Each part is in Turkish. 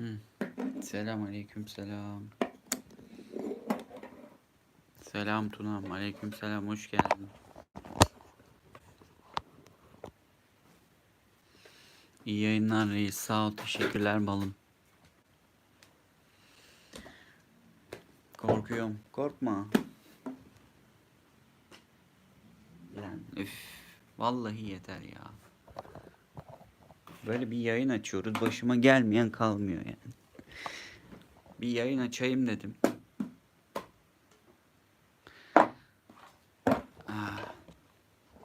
Hmm. Selam aleyküm selam. Selam Tunam aleyküm selam hoş geldin. İyi yayınlar reis sağ ol teşekkürler balım. Korkuyorum korkma. Lan üf vallahi yeter ya. Böyle bir yayın açıyoruz başıma gelmeyen kalmıyor yani. Bir yayın açayım dedim. Ah,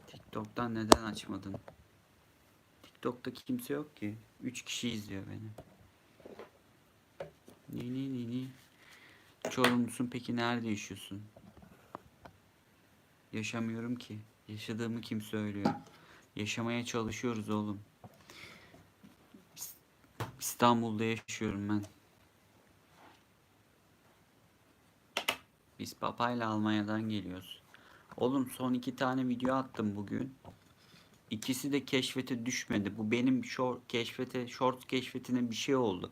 TikTok'tan neden açmadın? TikTok'ta kimse yok ki. 3 kişi izliyor beni. Ni ni ni ni. Çorumlusun peki nerede yaşıyorsun? Yaşamıyorum ki. Yaşadığımı kim söylüyor? Yaşamaya çalışıyoruz oğlum. İstanbul'da yaşıyorum ben. Biz papayla Almanya'dan geliyoruz. Oğlum son iki tane video attım bugün. İkisi de keşfete düşmedi. Bu benim short keşfete, short keşfetine bir şey oldu.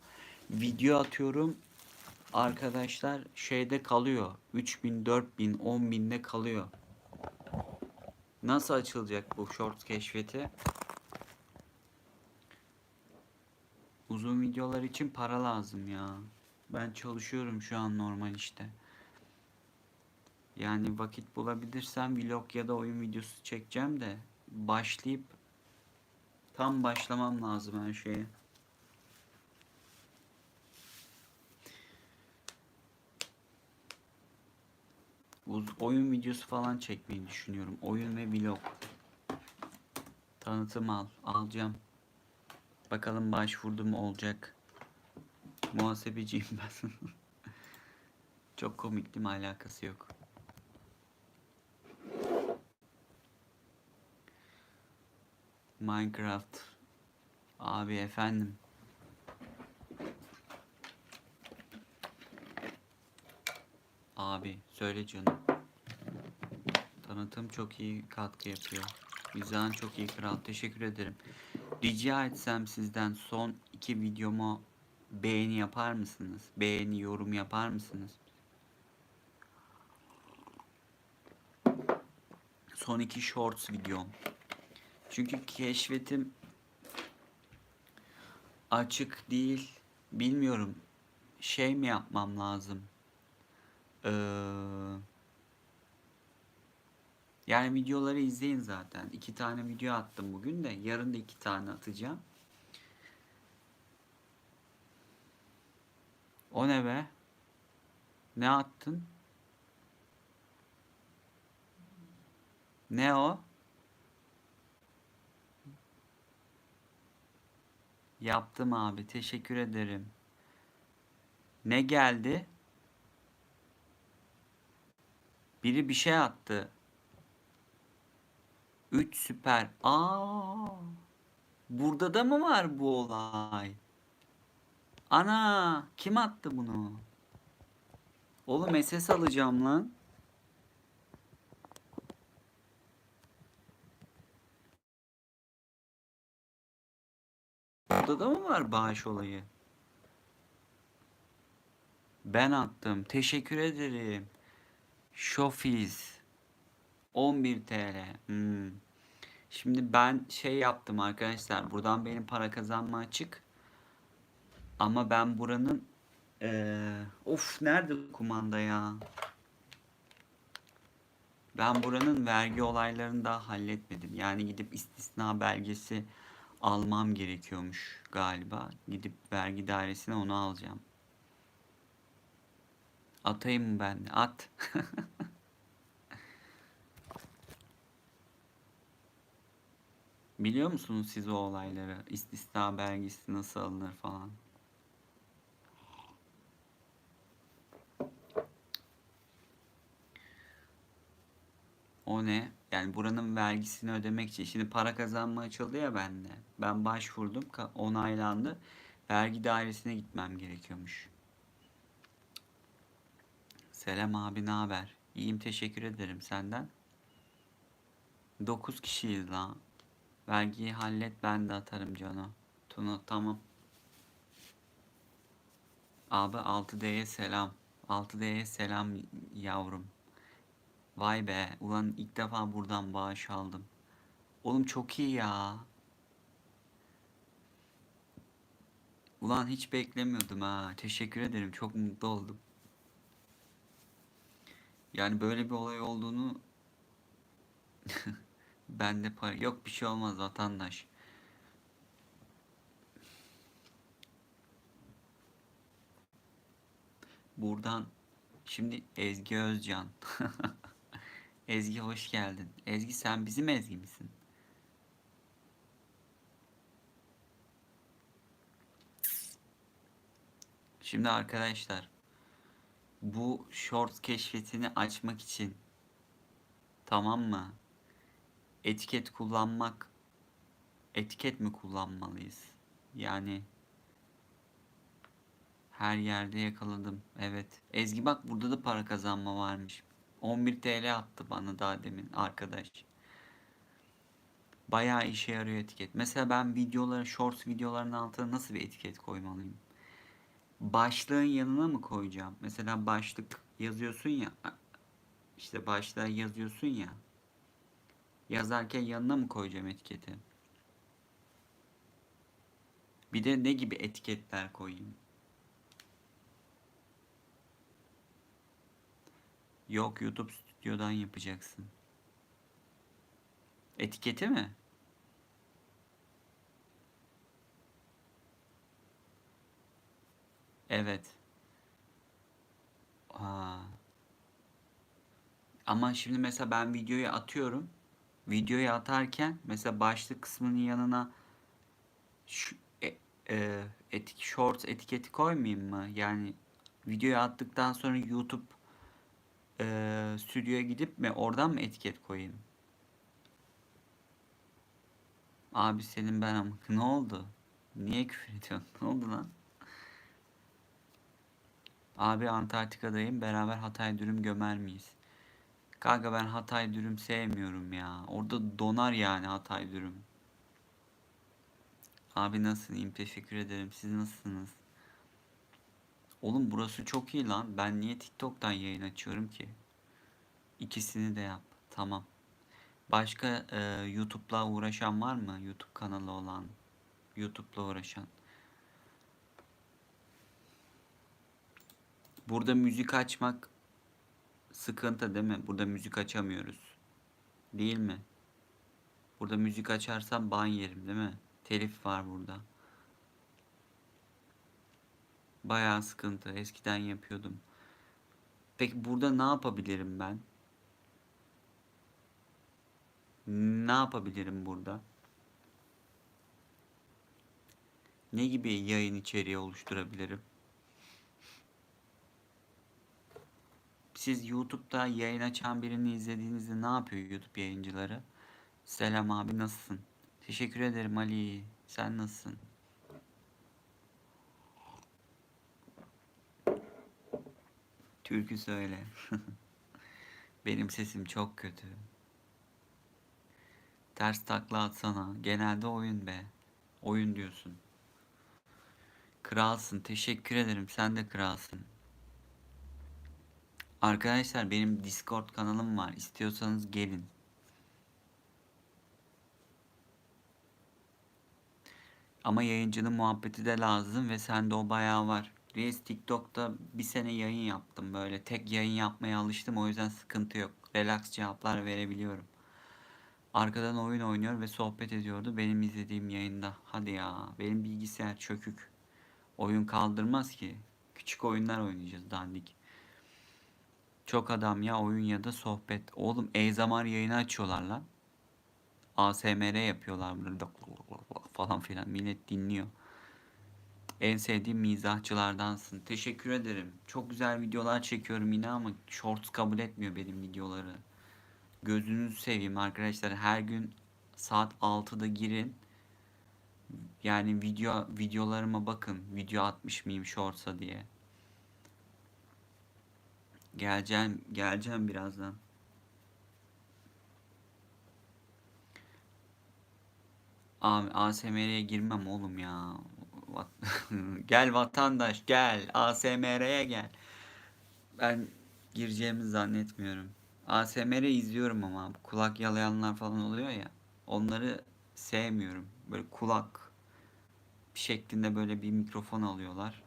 Video atıyorum. Arkadaşlar şeyde kalıyor. 3000, 4000, 10000'de kalıyor. Nasıl açılacak bu short keşfeti? Uzun videolar için para lazım ya. Ben çalışıyorum şu an normal işte. Yani vakit bulabilirsem vlog ya da oyun videosu çekeceğim de başlayıp tam başlamam lazım her şeye. Oyun videosu falan çekmeyi düşünüyorum. Oyun ve vlog. Tanıtım al. Alacağım. Bakalım başvurdum olacak. Muhasebeciyim ben. Çok komik değil mi? Alakası yok. Minecraft. Abi efendim. Abi söyle canım. Tanıtım çok iyi katkı yapıyor. Mizahın çok iyi kral. Teşekkür ederim. Rica etsem sizden son iki videomu beğeni yapar mısınız? Beğeni, yorum yapar mısınız? Son iki shorts videom. Çünkü keşfetim açık değil. Bilmiyorum. Şey mi yapmam lazım? Ee, yani videoları izleyin zaten. İki tane video attım bugün de. Yarın da iki tane atacağım. O ne be? Ne attın? Ne o? Yaptım abi. Teşekkür ederim. Ne geldi? Biri bir şey attı. 3 süper. Aa! Burada da mı var bu olay? Ana! Kim attı bunu? Oğlum SS alacağım lan. Burada da mı var bağış olayı? Ben attım. Teşekkür ederim. Şofiz. 11 TL. Hmm. Şimdi ben şey yaptım arkadaşlar. Buradan benim para kazanma açık. Ama ben buranın ee, of nerede kumanda ya? Ben buranın vergi olaylarını daha halletmedim. Yani gidip istisna belgesi almam gerekiyormuş galiba. Gidip vergi dairesine onu alacağım. Atayım ben? At. Biliyor musunuz siz o olayları? İstisna belgesi nasıl alınır falan? O ne? Yani buranın vergisini ödemek için. Şimdi para kazanma açıldı ya bende. Ben başvurdum. Onaylandı. Vergi dairesine gitmem gerekiyormuş. Selam abi ne haber? İyiyim teşekkür ederim senden. 9 kişiyiz lan. Vergiyi hallet ben de atarım Cano. Tuna tamam. Abi 6D'ye selam. 6D'ye selam yavrum. Vay be. Ulan ilk defa buradan bağış aldım. Oğlum çok iyi ya. Ulan hiç beklemiyordum ha. Teşekkür ederim. Çok mutlu oldum. Yani böyle bir olay olduğunu ben de para yok bir şey olmaz vatandaş. Buradan şimdi Ezgi Özcan. Ezgi hoş geldin. Ezgi sen bizim Ezgi misin? Şimdi arkadaşlar bu short keşfetini açmak için tamam mı? Etiket kullanmak etiket mi kullanmalıyız? Yani her yerde yakaladım. Evet. Ezgi bak burada da para kazanma varmış. 11 TL attı bana daha demin arkadaş. Bayağı işe yarıyor etiket. Mesela ben videolara, shorts videoların altına nasıl bir etiket koymalıyım? Başlığın yanına mı koyacağım? Mesela başlık yazıyorsun ya. İşte başlığa yazıyorsun ya. Yazarken yanına mı koyacağım etiketi? Bir de ne gibi etiketler koyayım? Yok YouTube stüdyodan yapacaksın. Etiketi mi? Evet. Aa. Ama şimdi mesela ben videoyu atıyorum. Videoyu atarken mesela başlık kısmının yanına şu e, e, etik shorts etiketi koymayayım mı? Yani videoyu attıktan sonra YouTube e, stüdyoya gidip mi oradan mı etiket koyayım? Abi senin ben ama ne oldu? Niye küfür ediyorsun? Ne oldu lan? Abi Antarktika'dayım. Beraber Hatay dürüm gömer miyiz? Kanka ben Hatay dürüm sevmiyorum ya. Orada donar yani Hatay dürüm. Abi nasılsın? Teşekkür ederim. Siz nasılsınız? Oğlum burası çok iyi lan. Ben niye TikTok'tan yayın açıyorum ki? İkisini de yap. Tamam. Başka e, YouTube'la uğraşan var mı? YouTube kanalı olan. YouTube'la uğraşan. Burada müzik açmak sıkıntı değil mi? Burada müzik açamıyoruz. Değil mi? Burada müzik açarsam ban yerim değil mi? Telif var burada. Bayağı sıkıntı. Eskiden yapıyordum. Peki burada ne yapabilirim ben? Ne yapabilirim burada? Ne gibi yayın içeriği oluşturabilirim? Siz YouTube'da yayın açan birini izlediğinizde ne yapıyor YouTube yayıncıları? Selam abi nasılsın? Teşekkür ederim Ali. Sen nasılsın? Türkü söyle. Benim sesim çok kötü. Ters takla atsana. Genelde oyun be. Oyun diyorsun. Kralsın. Teşekkür ederim. Sen de kralsın. Arkadaşlar benim Discord kanalım var. İstiyorsanız gelin. Ama yayıncının muhabbeti de lazım ve sende o bayağı var. Reis TikTok'ta bir sene yayın yaptım böyle. Tek yayın yapmaya alıştım o yüzden sıkıntı yok. Relax cevaplar verebiliyorum. Arkadan oyun oynuyor ve sohbet ediyordu benim izlediğim yayında. Hadi ya benim bilgisayar çökük. Oyun kaldırmaz ki. Küçük oyunlar oynayacağız dandik. Çok adam ya oyun ya da sohbet. Oğlum e-zaman yayını açıyorlar lan. ASMR yapıyorlar burada falan filan. Millet dinliyor. En sevdiğim mizahçılardansın. Teşekkür ederim. Çok güzel videolar çekiyorum yine ama shorts kabul etmiyor benim videoları. Gözünüzü seveyim arkadaşlar. Her gün saat 6'da girin. Yani video videolarıma bakın. Video atmış mıyım shorts'a diye. Geleceğim, geleceğim birazdan. ASMR'ye girmem oğlum ya. Gel vatandaş gel. ASMR'ye gel. Ben gireceğimi zannetmiyorum. ASMR izliyorum ama kulak yalayanlar falan oluyor ya. Onları sevmiyorum. Böyle kulak şeklinde böyle bir mikrofon alıyorlar.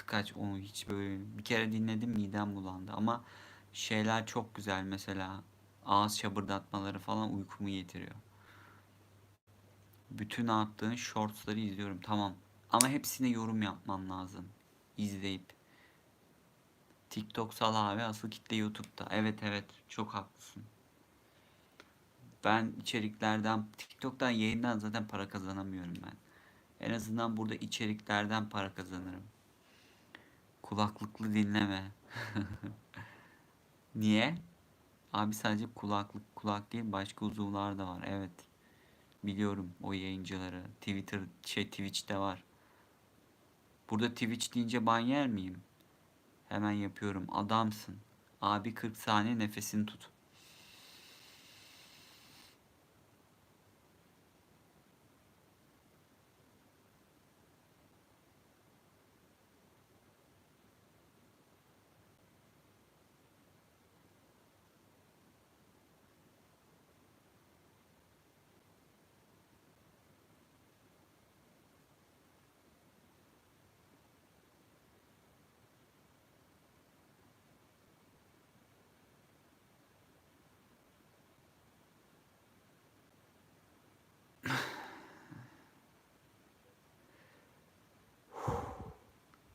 Tıkaç onu hiç böyle bir kere dinledim midem bulandı ama şeyler çok güzel mesela ağız şabırdatmaları falan uykumu getiriyor. Bütün attığın shortsları izliyorum tamam ama hepsine yorum yapman lazım izleyip. TikTok sal abi asıl kitle YouTube'da. Evet evet çok haklısın. Ben içeriklerden TikTok'tan yayından zaten para kazanamıyorum ben. En azından burada içeriklerden para kazanırım. Kulaklıklı dinleme. Niye? Abi sadece kulaklık kulak değil başka uzuvlar da var. Evet. Biliyorum o yayıncıları. Twitter şey Twitch'te var. Burada Twitch deyince ban yer miyim? Hemen yapıyorum. Adamsın. Abi 40 saniye nefesini tut.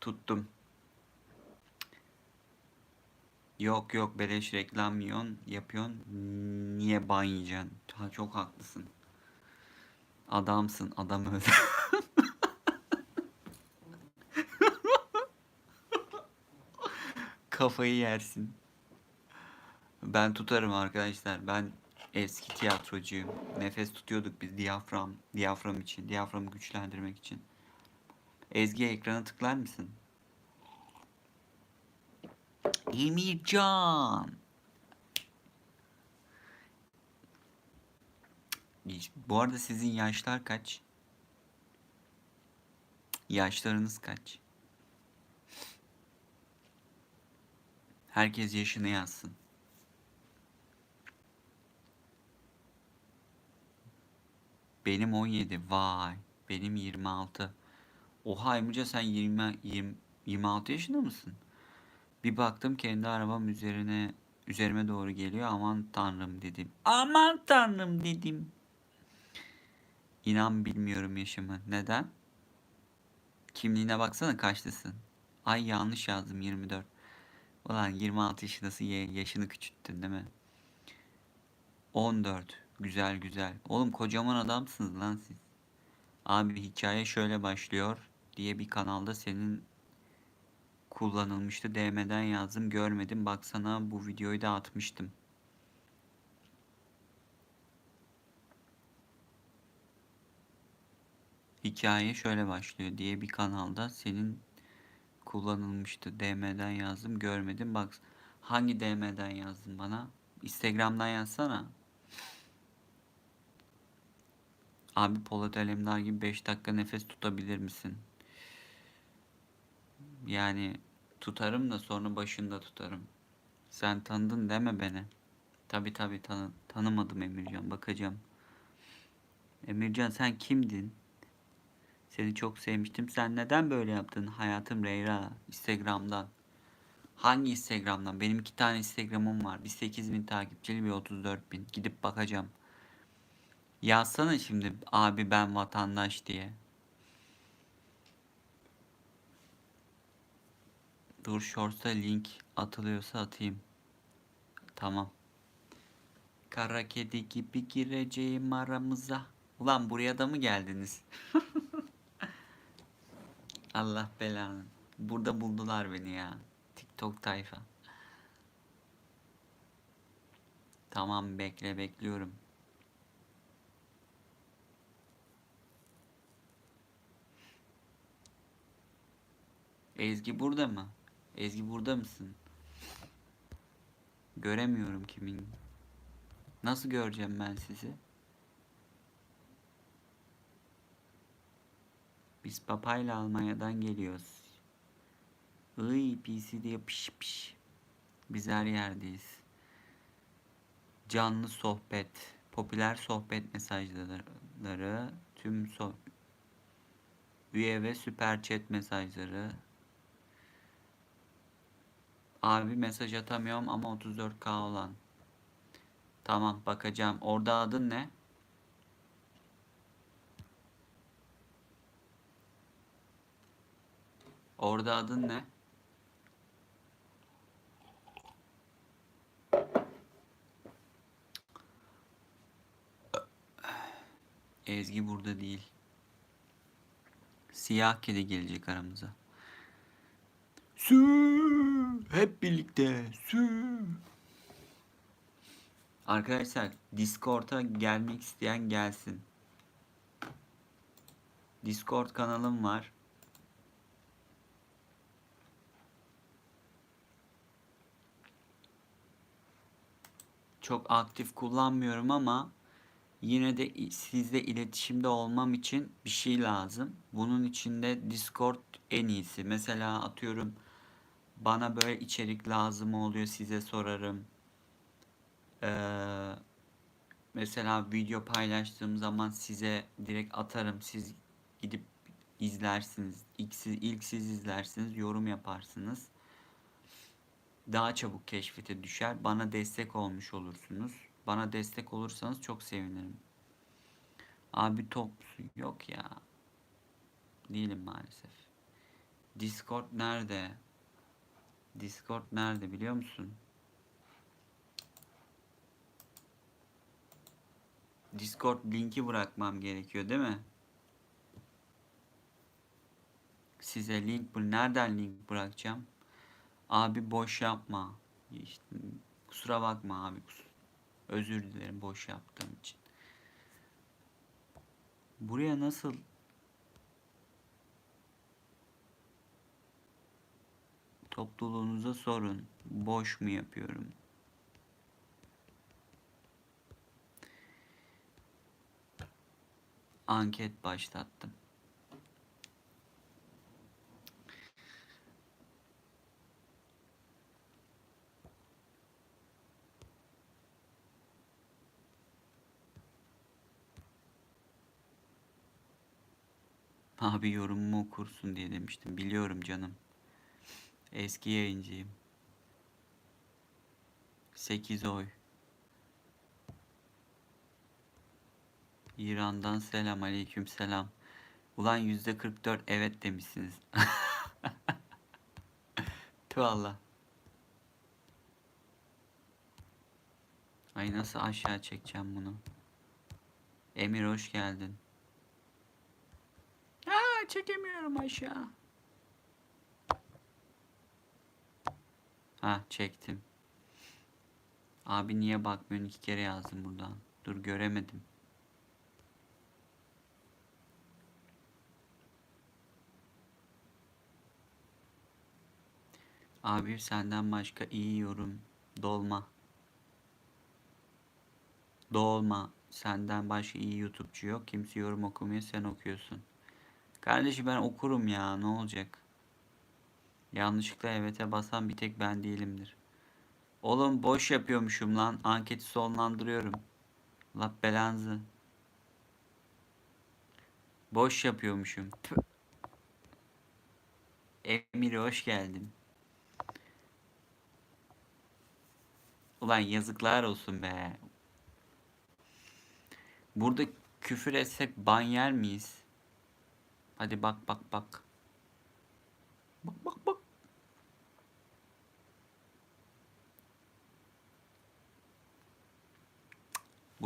Tuttum. Yok yok beleş reklam yiyorsun, yapıyorsun. Niye ban? Ha, çok haklısın. Adamsın, adam öldü. Kafayı yersin. Ben tutarım arkadaşlar. Ben eski tiyatrocuyum. Nefes tutuyorduk biz diyafram, diyafram için, diyaframı güçlendirmek için. Ezgi ekrana tıklar mısın? Emircan. Bu arada sizin yaşlar kaç? Yaşlarınız kaç? Herkes yaşını yazsın. Benim 17. Vay. Benim 26. Oha Emrecan sen 20, 20 26 yaşında mısın? Bir baktım kendi arabam üzerine üzerime doğru geliyor. Aman tanrım dedim. Aman tanrım dedim. İnan bilmiyorum yaşımı. Neden? Kimliğine baksana kaçlısın. Ay yanlış yazdım 24. Ulan 26 yaşındasın ye- yaşını küçülttün değil mi? 14. Güzel güzel. Oğlum kocaman adamsınız lan siz. Abi hikaye şöyle başlıyor diye bir kanalda senin kullanılmıştı. DM'den yazdım görmedim. Baksana bu videoyu da atmıştım. Hikaye şöyle başlıyor diye bir kanalda senin kullanılmıştı. DM'den yazdım görmedim. Bak hangi DM'den yazdın bana? Instagram'dan yazsana. Abi Polat Alemdar gibi 5 dakika nefes tutabilir misin? Yani tutarım da sonra başında tutarım. Sen tanıdın deme beni. Tabi tabi tanı tanımadım Emircan. Bakacağım. Emircan sen kimdin? Seni çok sevmiştim. Sen neden böyle yaptın? Hayatım Reyra. Instagram'dan. Hangi Instagram'dan? Benim iki tane Instagram'ım var. Bir 8000 takipçili bir 34 bin. Gidip bakacağım. Yazsana şimdi abi ben vatandaş diye. Dur Shorts'a link atılıyorsa atayım. Tamam. Kara kedi gibi gireceğim aramıza. Ulan buraya da mı geldiniz? Allah belanı. Burada buldular beni ya. TikTok tayfa. Tamam bekle bekliyorum. Ezgi burada mı? Ezgi burada mısın? Göremiyorum kimin. Nasıl göreceğim ben sizi? Biz papayla Almanya'dan geliyoruz. Iy PC'de yapış piş. Biz her yerdeyiz. Canlı sohbet, popüler sohbet mesajları, tüm so üye ve süper chat mesajları. Abi mesaj atamıyorum ama 34k olan. Tamam bakacağım. Orada adın ne? Orada adın ne? Ezgi burada değil. Siyah kedi gelecek aramıza. Sü hep birlikte sü. Arkadaşlar Discord'a gelmek isteyen gelsin. Discord kanalım var. Çok aktif kullanmıyorum ama yine de sizle iletişimde olmam için bir şey lazım. Bunun için de Discord en iyisi. Mesela atıyorum bana böyle içerik lazım oluyor size sorarım. Ee, mesela video paylaştığım zaman size direkt atarım. Siz gidip izlersiniz. İlk siz, ilk siz izlersiniz, yorum yaparsınız. Daha çabuk keşfete düşer. Bana destek olmuş olursunuz. Bana destek olursanız çok sevinirim. Abi top yok ya. Değilim maalesef. Discord nerede? Discord nerede biliyor musun? Discord linki bırakmam gerekiyor değil mi? Size link bu nereden link bırakacağım? Abi boş yapma. İşte, kusura bakma abi. Özür dilerim boş yaptığım için. Buraya nasıl topluluğunuza sorun. Boş mu yapıyorum? Anket başlattım. Abi yorumumu okursun diye demiştim. Biliyorum canım. Eski yayıncıyım. 8 oy. İran'dan selam aleyküm selam. Ulan yüzde 44 evet demişsiniz. Tüh Allah. Ay nasıl aşağı çekeceğim bunu? Emir hoş geldin. Aa, çekemiyorum aşağı. Ha çektim. Abi niye bakmıyorsun? İki kere yazdım buradan. Dur göremedim. Abi senden başka iyi yorum. Dolma. Dolma. Senden başka iyi YouTube'cu yok. Kimse yorum okumuyor. Sen okuyorsun. Kardeşim ben okurum ya. Ne olacak? Yanlışlıkla evet'e basan bir tek ben değilimdir. Oğlum boş yapıyormuşum lan. Anketi sonlandırıyorum. Allah belanızı. Boş yapıyormuşum. Emir hoş geldin. Ulan yazıklar olsun be. Burada küfür etsek ban yer miyiz? Hadi bak bak. Bak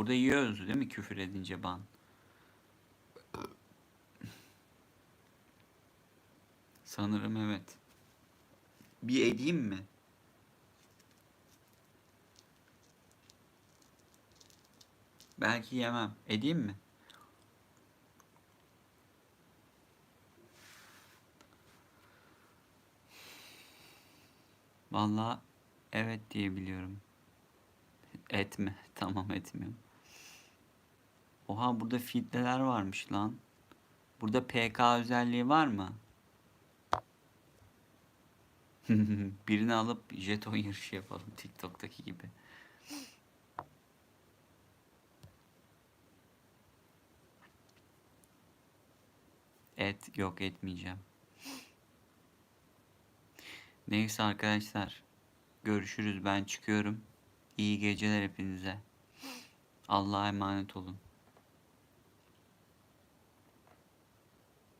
Burada yiyoruz değil mi küfür edince ban? Sanırım evet. Bir edeyim mi? Belki yemem. Edeyim mi? Vallahi evet diye biliyorum. Etme. Tamam etmiyorum. Oha burada filtreler varmış lan. Burada PK özelliği var mı? Birini alıp jeton yarışı yapalım TikTok'taki gibi. Et yok etmeyeceğim. Neyse arkadaşlar. Görüşürüz ben çıkıyorum. İyi geceler hepinize. Allah'a emanet olun.